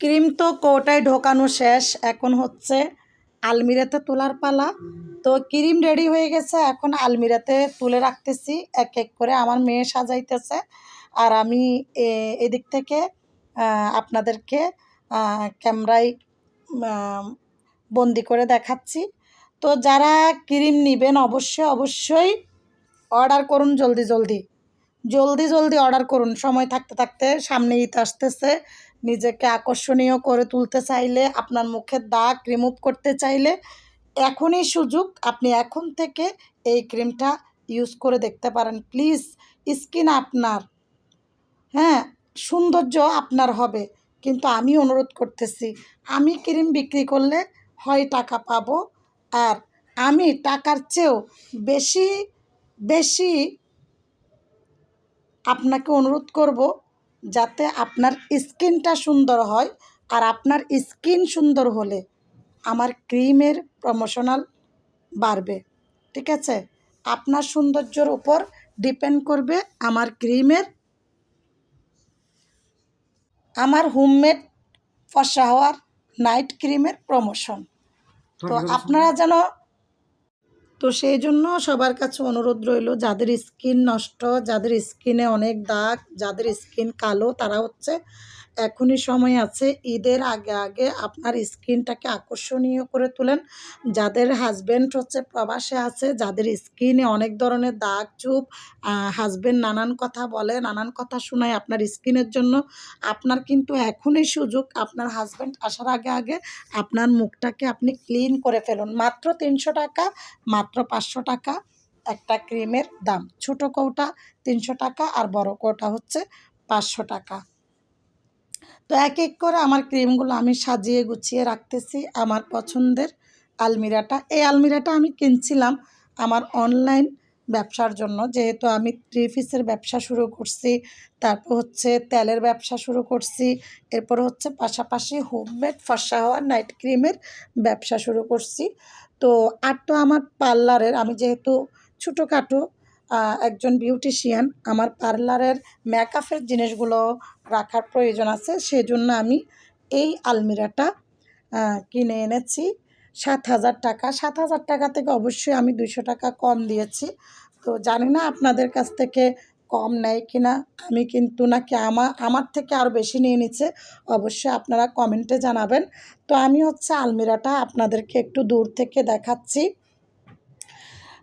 Cream তো কৌটায় ঢোকানো শেষ, এখন হচ্ছে আলমিরাতে তোলার পালা। তো ক্রিম রেডি হয়ে গেছে, এখন আলমিরাতে তুলে রাখতেছি, এক এক করে আমার মেয়ে সাজাইতেছে। আর আমি এদিক থেকে আপনাদেরকে ক্যামেরায় বন্দি করে দেখাচ্ছি। তো যারা ক্রিম নেবেন, অবশ্যই অবশ্যই অর্ডার করুন জলদি জলদি। জলদি জলদি অর্ডার করুন। সময় থাকতে থাকতে সামনে ঈদ আসতেছে। নিজেকে আকর্ষণীয় করে তুলতে চাইলে, আপনার মুখের দাগ রিমুভ করতে চাইলে এখনই সুযোগ আপনি এখন থেকে এই ক্রিমটা ইউজ করে দেখতে পারেন। প্লিজ স্কিন আপনার। হ্যাঁ সৌন্দর্য আপনার হবে। কিন্তু আমি অনুরোধ করতেছি, আমি ক্রিম বিক্রি করলে হয় টাকা পাবো। আর আমি টাকার চেয়েও বেশি বেশি আপনাকে অনুরোধ করব যাতে আপনার স্কিনটা সুন্দর হয় আর আপনার স্কিন সুন্দর হলে আমার ক্রিমের প্রমোশনাল বাড়বে। ঠিক আছে? আপনার সৌন্দর্যের উপর ডিপেন্ড করবে আমার ক্রিমের। আমার হোমমেড ফসা হওয়ার নাইট ক্রিমের প্রমোশন তো আপনারা যেন তো সেই জন্য সবার কাছে অনুরোধ রইল, যাদের স্কিন নষ্ট, যাদের স্কিনে অনেক দাগ, যাদের স্কিন কালো, তারা হচ্ছে এখনই সময় আছে, ঈদের আগে আগে আপনার স্কিনটাকে আকর্ষণীয় করে তোলেন। যাদের হাজব্যান্ড হচ্ছে প্রবাসে আছে, যাদের স্কিনে অনেক ধরনের দাগ, চুপ হাজব্যান্ড নানান কথা বলে, নানান কথা শোনায় আপনার স্কিনের জন্য, আপনার কিন্তু এখনই সুযোগ, আপনার হাজব্যান্ড আসার আগে আগে আপনার মুখটাকে আপনি ক্লিন করে ফেলুন। মাত্র তিনশো টাকা, মাত্র পাঁচশো টাকা একটা ক্রিমের দাম। ছোটো কৌটা তিনশো টাকা আর বড় কৌটা হচ্ছে পাঁচশো টাকা। তো এক এক করে আমার ক্রিমগুলো আমি সাজিয়ে গুছিয়ে রাখতেছি আমার পছন্দের আলমিরাটা। এই আলমিরাটা আমি কিনছিলাম আমার অনলাইন ব্যবসার জন্য, যেহেতু আমি থ্রি পিসের ব্যবসা শুরু করছি, তারপর হচ্ছে তেলের ব্যবসা শুরু করছি, এরপর হচ্ছে পাশাপাশি হোমমেড ফর্সা হওয়া নাইট ক্রিমের ব্যবসা শুরু করছি। তো আর তো আমার পার্লারের আমি যেহেতু ছোটোখাটো একজন বিউটিশিয়ান আমার পার্লারের মেকআপের জিনিসগুলো রাখার প্রয়োজন আছে, সেজন্য আমি এই আলমিরাটা কিনে এনেছি। সাত হাজার টাকা, সাত হাজার টাকা থেকে অবশ্যই আমি দুশো টাকা কম দিয়েছি। তো জানি না আপনাদের কাছ থেকে কম নেয় কি না আমি কিন্তু নাকি আমার আমার থেকে আরও বেশি নিয়ে নিচ্ছে, অবশ্যই আপনারা কমেন্টে জানাবেন। তো আমি হচ্ছে আলমিরাটা আপনাদেরকে একটু দূর থেকে দেখাচ্ছি।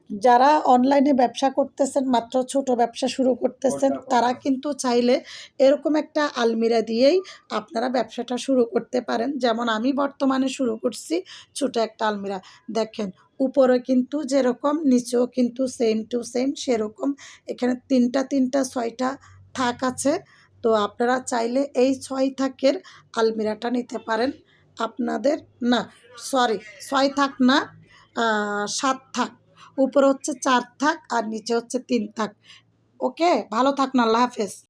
যারা অনলাইনে ব্যবসা করতেছেন মাত্র ছোট ব্যবসা শুরু করতেছেন তারা কিন্তু চাইলে এরকম একটা আলমিরা দিয়েই আপনারা ব্যবসাটা শুরু করতে পারেন। যেমন আমি বর্তমানে শুরু করছি ছোট একটা আলমিরা। দেখেন উপরে কিন্তু যেরকম নিচেও কিন্তু সেম টু সেম সেরকম। এখানে তিনটা তিনটা ছয়টা থাক আছে। তো আপনারা চাইলে এই ছয় থাকের আলমিরাটা নিতে পারেন। আপনাদের না সরি ছয় থাক না সাত থাক। উপরে হচ্ছে চার থাক আর নিচে হচ্ছে তিন থাক। ওকে? ভালো থাকুন আল্লাহ হাফেজ।